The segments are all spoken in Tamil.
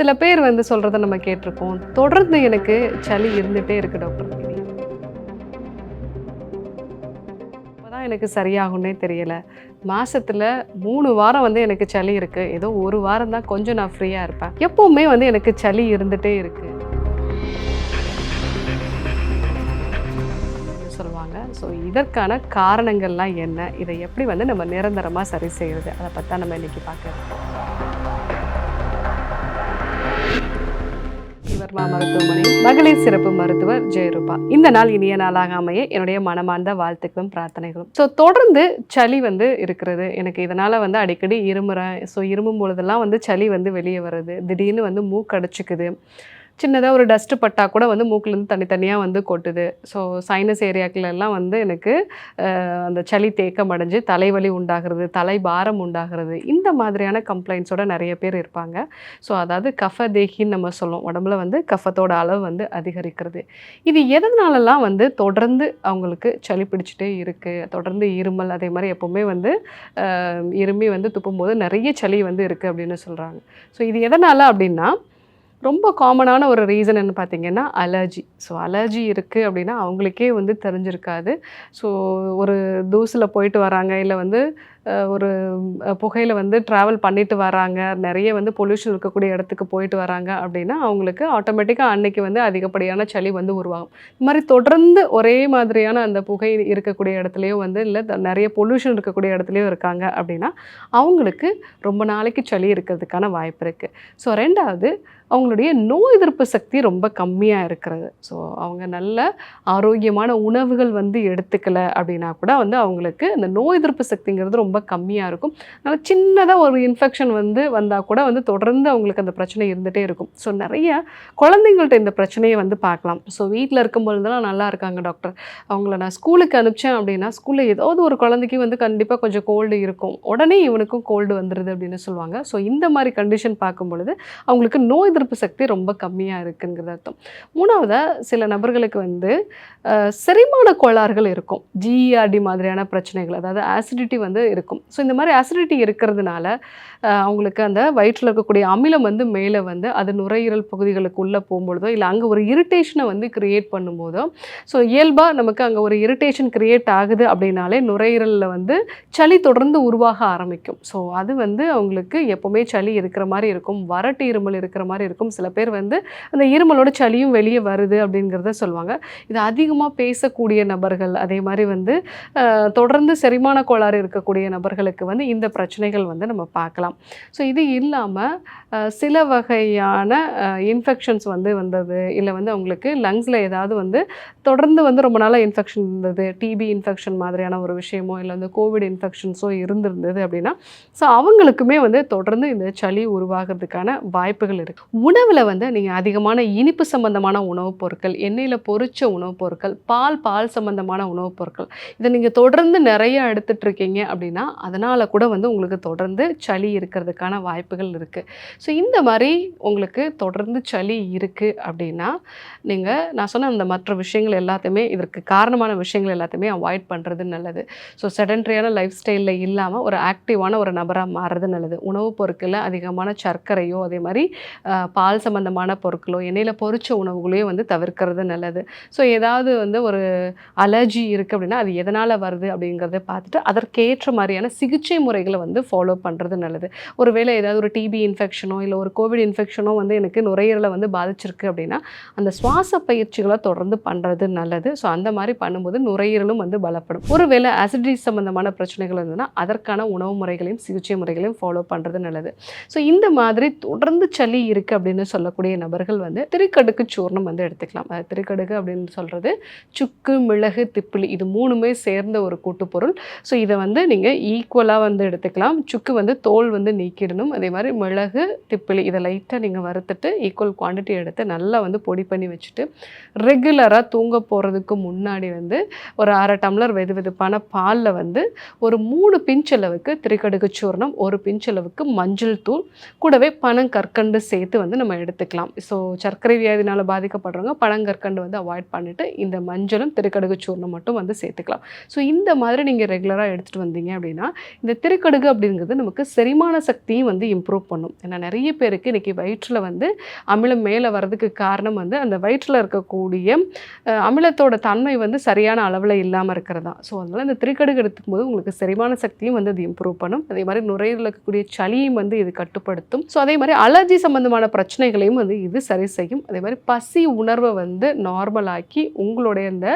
சில பேர் வந்து சொல்கிறத நம்ம கேட்டிருக்கோம் தொடர்ந்து எனக்கு சளி இருந்துகிட்டே இருக்கு டாக்டர் இனி இப்போதான் எனக்கு சரியாகும்னே தெரியல. மாசத்துல மூணு வாரம் வந்து எனக்கு சளி இருக்கு. ஏதோ ஒரு வாரம் தான் கொஞ்சம் நான் ஃப்ரீயாக இருப்பேன். எப்பவுமே வந்து எனக்கு சளி இருந்துகிட்டே இருக்கு. சொல்லுவாங்க. ஸோ இதற்கான காரணங்கள்லாம் என்ன? இதை எப்படி வந்து நம்ம நிரந்தரமாக சரி செய்யறது? அதை பற்றி நம்ம இன்னைக்கு பார்க்க வர்மா மருத்துவமனை மகளிர் சிறப்பு மருத்துவர் ஜெயரூபா. இந்த நாள் இனிய நாளாக அமைய என்னுடைய மனமார்ந்த வாழ்த்துக்களும் பிரார்த்தனைகளும். ஸோ தொடர்ந்து சளி வந்து இருக்கிறது. எனக்கு இதனால் வந்து அடிக்கடி இருமுறேன் ஸோ இருமும் பொழுதெல்லாம் வந்து சளி வந்து வெளியே வருது. திடீர்னு வந்து மூக்கடைச்சிக்குது சின்னதாக ஒரு டஸ்ட்டு பட்டா கூட வந்து மூக்கிலேருந்து தனித்தனியாக வந்து கொட்டுது. ஸோ சைனஸ் ஏரியாக்கிலெல்லாம் வந்து எனக்கு அந்த சளி தேக்கம் அடைஞ்சு தலைவலி உண்டாகிறது தலை பாரம் உண்டாகிறது இந்த மாதிரியான கம்ப்ளைண்ட்ஸோட நிறைய பேர் இருப்பாங்க. ஸோ அதாவது கஃப தேகின்னு நம்ம சொல்லுவோம். உடம்புல வந்து கஃபத்தோட அளவு வந்து அதிகரிக்கிறது. இது எதனாலலாம் வந்து தொடர்ந்து அவங்களுக்கு சளி பிடிச்சிட்டே இருக்குது தொடர்ந்து இருமல் அதே மாதிரி எப்போவுமே வந்து இருமி வந்து துப்பும்போது நிறைய சளி வந்து இருக்குது அப்படின்னு சொல்கிறாங்க ஸோ இது எதனால் அப்படின்னா ரொம்ப காமனான ஒரு ரீசன் என்ன பார்த்தீங்கன்னா அலர்ஜி. ஸோ அலர்ஜி இருக்குது அப்படின்னா அவங்களுக்கே வந்து தெரிஞ்சிருக்காது. ஸோ ஒரு தூசில் போயிட்டு வராங்க இல்லை வந்து ஒரு புகையில் வந்து ட்ராவல் பண்ணிட்டு வராங்க நிறைய வந்து பொல்யூஷன் இருக்கக்கூடிய இடத்துக்கு போயிட்டு வராங்க அப்படின்னா அவங்களுக்கு ஆட்டோமேட்டிக்காக அன்னைக்கு வந்து அதிகப்படியான சளி வந்து உருவாகும். இந்த மாதிரி தொடர்ந்து ஒரே மாதிரியான அந்த புகை இருக்கக்கூடிய இடத்துலையும் வந்து இல்லை நிறைய பொல்யூஷன் இருக்கக்கூடிய இடத்துலையும் இருக்காங்க அப்படின்னா அவங்களுக்கு ரொம்ப நாளைக்கு சளி இருக்கிறதுக்கான வாய்ப்பு இருக்குது ஸோ ரெண்டாவது அவங்களுடைய நோய் எதிர்ப்பு சக்தி ரொம்ப கம்மியாக இருக்கிறது. ஸோ அவங்க நல்ல ஆரோக்கியமான உணவுகள் வந்து எடுத்துக்கல அப்படின்னா கூட வந்து அவங்களுக்கு அந்த நோய் எதிர்ப்பு சக்திங்கிறது ரொம்ப கம்மியாக இருக்கும். அதனால் சின்னதாக ஒரு இன்ஃபெக்ஷன் வந்து வந்தால் கூட வந்து தொடர்ந்து அவங்களுக்கு அந்த பிரச்சனை இருந்துகிட்டே இருக்கும். ஸோ நிறைய குழந்தைங்கள்ட்ட இந்த பிரச்சனையை வந்து பார்க்கலாம். ஸோ வீட்டில் இருக்கும்பொழுதெல்லாம் நல்லா இருக்காங்க டாக்டர் அவங்கள நான் ஸ்கூலுக்கு அனுப்பிச்சேன் அப்படின்னா ஸ்கூலில் ஏதாவது ஒரு குழந்தைக்கு வந்து கண்டிப்பாக கொஞ்சம் கோல்டு இருக்கும். உடனே இவனுக்கும் கோல்டு வந்துடுது அப்படின்னு சொல்லுவாங்க. ஸோ இந்த மாதிரி கண்டிஷன் பார்க்கும் பொழுது அவங்களுக்கு நோய் எதிர்ப்பு சக்தி ரொம்ப கம்மியாக இருக்குங்கிறது அர்த்தம். மூணாவதாக சில நபர்களுக்கு வந்து செரிமான கோளாறுகள் இருக்கும். ஜிஆர்டி மாதிரியான பிரச்சனைகள் அதாவது ஆசிடிட்டி வந்து இருக்கும். ஸோ இந்த மாதிரி ஆசிடிட்டி இருக்கிறதுனால அவங்களுக்கு அந்த வயிற்றில் இருக்கக்கூடிய அமிலம் வந்து மேலே வந்து அது நுரையீரல் பகுதிகளுக்கு உள்ளே போகும்பொழுதோ இல்லை அங்கே ஒரு இரிட்டேஷனை வந்து கிரியேட் பண்ணும்போதோ ஸோ இயல்பாக நமக்கு அங்கே ஒரு இரிட்டேஷன் கிரியேட் ஆகுது அப்படின்னாலே நுரையீரலில் வந்து சளி தொடர்ந்து உருவாக ஆரம்பிக்கும். ஸோ அது வந்து அவங்களுக்கு எப்போவுமே சளி இருக்கிற மாதிரி இருக்கும் வறட்டு இருமல் இருக்கிற மாதிரி இருக்கும். சில பேர் வந்து அந்த இருமலோட சளியும் வெளியே வருது அப்படிங்கிறத சொல்லுவாங்க. இது அதிகமாக பேசக்கூடிய நபர்கள் அதே மாதிரி வந்து தொடர்ந்து செரிமான கோளாறு இருக்கக்கூடிய நபர்களுக்கு வந்து இந்த பிரச்சனைகள் வந்து நம்ம பார்க்கலாம். ஸோ இது இல்லாமல் சில வகையான இன்ஃபெக்ஷன்ஸ் வந்து வந்தது இல்லை வந்து அவங்களுக்கு லங்ஸில் ஏதாவது வந்து தொடர்ந்து வந்து ரொம்ப நாளாக இன்ஃபெக்ஷன் இருந்தது. டிபி இன்ஃபெக்ஷன் மாதிரியான ஒரு விஷயமோ இல்லை வந்து கோவிட் இன்ஃபெக்ஷன்ஸோ இருந்திருந்தது அப்படின்னா ஸோ அவங்களுக்குமே வந்து தொடர்ந்து இந்த சளி உருவாகிறதுக்கான வாய்ப்புகள் இருக்குது உணவில் வந்து நீங்கள் அதிகமான இனிப்பு சம்பந்தமான உணவுப் பொருட்கள் எண்ணெயில் பொறிச்ச உணவுப் பொருட்கள் பால் பால் சம்பந்தமான உணவுப் பொருட்கள் இதை நீங்கள் தொடர்ந்து நிறைய எடுத்துட்ருக்கீங்க அப்படின்னா அதனால் கூட வந்து உங்களுக்கு தொடர்ந்து சளி இருக்கிறதுக்கான வாய்ப்புகள் இருக்குது ஸோ இந்த மாதிரி உங்களுக்கு தொடர்ந்து சளி இருக்குது அப்படின்னா நீங்கள் நான் சொன்ன அந்த மற்ற விஷயங்கள் எல்லாத்தையுமே இதற்கு காரணமான விஷயங்கள் எல்லாத்தையுமே அவாய்ட் பண்ணுறது நல்லது. ஸோ செடன்ட்ரியான லைஃப் ஸ்டைலில் இல்லாமல் ஒரு ஆக்டிவான ஒரு நபராக மாறுறது நல்லது. உணவுப் பொருட்களில் அதிகமான சர்க்கரையோ அதே மாதிரி பால் சம்பந்தமான பொருட்களோ எண்ணெயில் பொறிச்ச உணவுகளையும் வந்து தவிர்க்கிறது நல்லது. ஸோ ஏதாவது வந்து ஒரு அலர்ஜி இருக்குது அப்படின்னா அது எதனால் வருது அப்படிங்கிறத பார்த்துட்டு அதற்கேற்ற மாதிரியான சிகிச்சை முறைகளை வந்து ஃபாலோ பண்ணுறது நல்லது. ஒருவேளை ஏதாவது ஒரு டிபி இன்ஃபெக்ஷனோ இல்லை ஒரு கோவிட் இன்ஃபெக்ஷனோ வந்து எனக்கு நுரையீரலை வந்து பாதிச்சிருக்கு அப்படின்னா அந்த சுவாச பயிற்சிகளை தொடர்ந்து பண்ணுறது நல்லது. ஸோ அந்த மாதிரி பண்ணும்போது நுரையீரலும் வந்து பலப்படும். ஒருவேளை அசிடி சம்பந்தமான பிரச்சனைகள் இருந்ததுன்னா அதற்கான உணவு முறைகளையும் சிகிச்சை முறைகளையும் ஃபாலோ பண்ணுறது நல்லது. ஸோ இந்த மாதிரி தொடர்ந்து சளி இருக்குது அப்படின்னு சொல்லக்கூடிய நபர்கள் வந்து திருக்கடுக்கு சூர்ணம் வந்து எடுத்துக்கலாம். திருக்கடுக்கு அப்படின்னு சொல்கிறது சுக்கு மிளகு திப்பிலி இது மூணுமே சேர்ந்த ஒரு கூட்டுப்பொருள். ஸோ இதை வந்து நீங்கள் ஈக்குவலாக வந்து எடுத்துக்கலாம். சுக்கு வந்து தோல் வந்து நீக்கிடணும். அதே மாதிரி மிளகு திப்பிலி இதை லைட்டாக நீங்கள் வறுத்துட்டு ஈக்குவல் குவாண்டிட்டி எடுத்து நல்லா வந்து பொடி பண்ணி வச்சுட்டு ரெகுலராக தூங்க தூங்க போகிறதுக்கு முன்னாடி வந்து ஒரு அரை டம்ளர் வெது வெதுப்பான பாலில் வந்து ஒரு மூணு பிஞ்ச் அளவுக்கு திரிக்கடுகு சூர்ணம் ஒரு பிஞ்ச் அளவுக்கு மஞ்சள் தூள் கூடவே பனங்கற்கண்டு சேர்த்து வந்து நம்ம எடுத்துக்கலாம். ஸோ சர்க்கரை வியாதினால் பாதிக்கப்படுறவங்க பனங்கற்கண்டு வந்து அவாய்ட் பண்ணிவிட்டு இந்த மஞ்சளும் திரிக்கடுகு சூர்ணம் மட்டும் வந்து சேர்த்துக்கலாம். ஸோ இந்த மாதிரி நீங்கள் ரெகுலராக எடுத்துகிட்டு வந்தீங்க அப்படின்னா இந்த திரிக்கடுகு அப்படிங்கிறது நமக்கு செரிமான சக்தியும் வந்து இம்ப்ரூவ் பண்ணும். ஏன்னா நிறைய பேருக்கு இன்றைக்கி வயிற்றில் வந்து அமிலம் மேலே வர்றதுக்கு காரணம் வந்து அந்த வயிற்றில் இருக்கக்கூடிய அமிலத்தோட தன்மை வந்து சரியான அளவில் இல்லாமல் இருக்கிறதா? ஸோ அதனால் இந்த திரிக்கடுகு எடுத்துக்கும் போது உங்களுக்கு செரிமான சக்தியும் வந்து அது இம்ப்ரூவ் பண்ணும். அதே மாதிரி நுரையீரலில் இருக்கக்கூடிய சளியும் வந்து இது கட்டுப்படுத்தும். ஸோ அதே மாதிரி அலர்ஜி சம்பந்தமான பிரச்சனைகளையும் வந்து இது சரி செய்யும். அதே மாதிரி பசி உணர்வை வந்து நார்மலாக்கி உங்களுடைய இந்த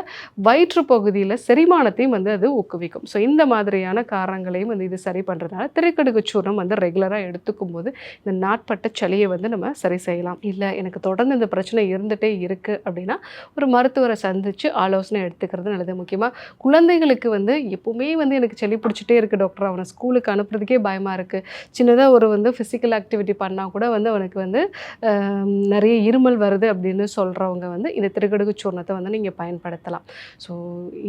வயிற்று பகுதியில் செரிமானத்தையும் வந்து அது ஊக்குவிக்கும். ஸோ இந்த மாதிரியான காரணங்களையும் வந்து இது சரி பண்ணுறதுனால திரைக்கடுகு சூர்ணம் வந்து ரெகுலராக எடுத்துக்கும் போது இந்த நாட்பட்ட சளியை வந்து நம்ம சரி செய்யலாம். இல்லை எனக்கு தொடர்ந்து இந்த பிரச்சனை இருந்துகிட்டே இருக்குது அப்படின்னா ஒரு மருத்துவரை சந்தித்து ஆலோசனை எடுத்துக்கிறது நல்லது. முக்கியமாக குழந்தைகளுக்கு வந்து எப்போவுமே வந்து எனக்கு சளி பிடிச்சிட்டே இருக்குது டாக்டர் அவனை ஸ்கூலுக்கு அனுப்புறதுக்கே பயமாக இருக்குது சின்னதாக ஒரு வந்து ஃபிசிக்கல் ஆக்டிவிட்டி பண்ணால் கூட வந்து அவனுக்கு வந்து நிறைய இருமல் வருது அப்படின்னு சொல்கிறவங்க வந்து இந்த திருக்கடுகு சூர்ணத்தை வந்து நீங்கள் பயன்படுத்தலாம். ஸோ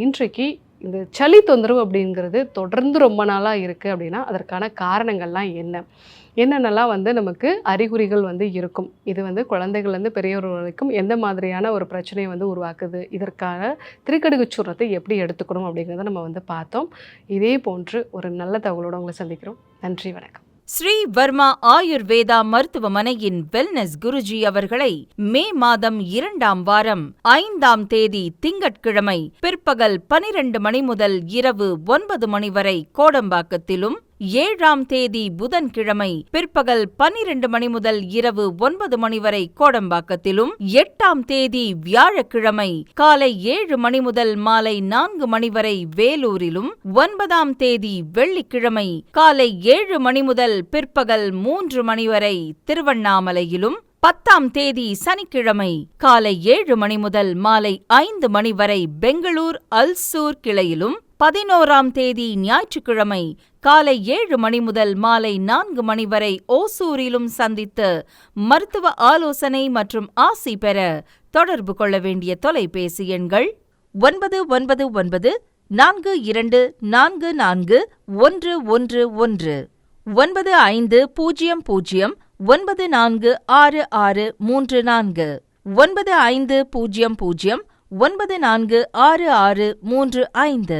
இன்றைக்கு இந்த சளி தொந்தரவு அப்படிங்கிறது தொடர்ந்து ரொம்ப நாளாக இருக்குது அப்படின்னா அதற்கான காரணங்கள்லாம் என்ன? என்னென்னலாம் வந்து நமக்கு அறிகுறிகள் வந்து இருக்கும்? இது வந்து குழந்தைகள்லேருந்து பெரியவர் வரைக்கும் எந்த மாதிரியான ஒரு பிரச்சனையை வந்து உருவாக்குது? இதற்கான திருக்கடுகு சூரத்தை எப்படி எடுத்துக்கணும் அப்படிங்கிறத நம்ம வந்து பார்த்தோம். இதே போன்று ஒரு நல்ல தகவலோடு உங்களை சந்திக்கிறோம். நன்றி வணக்கம். ஸ்ரீ வர்மா ஆயுர்வேதா மருத்துவமனையின் வெல்னஸ் குருஜி அவர்களை மே மாதம் இரண்டாம் வாரம் ஐந்தாம் தேதி திங்கட்கிழமை பிற்பகல் பனிரெண்டு மணி முதல் இரவு ஒன்பது மணி வரை கோடம்பாக்கத்திலும் ஏழாம் தேதி புதன்கிழமை பிற்பகல் பனிரெண்டு மணி முதல் இரவு ஒன்பது மணி வரை கோடம்பாக்கத்திலும் எட்டாம் தேதி வியாழக்கிழமை காலை ஏழு மணி முதல் மாலை நான்கு மணி வரை வேலூரிலும் ஒன்பதாம் தேதி வெள்ளிக்கிழமை காலை ஏழு மணி முதல் பிற்பகல் மூன்று மணி வரை திருவண்ணாமலையிலும் பத்தாம் தேதி சனிக்கிழமை காலை ஏழு மணி முதல் மாலை ஐந்து மணி வரை பெங்களூர் அல்சூர் கிளையிலும் பதினோராம் தேதி ஞாயிற்றுக்கிழமை காலை ஏழு மணி முதல் மாலை நான்கு மணி வரை ஓசூரிலும் சந்தித்து மருத்துவ ஆலோசனை மற்றும் ஆசி பெற தொடர்பு கொள்ள வேண்டிய தொலைபேசி எண்கள் ஒன்பது ஒன்பது ஒன்பது நான்கு இரண்டு நான்கு நான்கு ஒன்று ஒன்று ஒன்று ஒன்பது ஐந்து பூஜ்ஜியம் பூஜ்ஜியம் ஒன்பது நான்கு ஆறு ஆறு மூன்று நான்கு ஒன்பது ஐந்து பூஜ்ஜியம் பூஜ்ஜியம் ஒன்பது நான்கு ஆறு ஆறு மூன்று ஐந்து.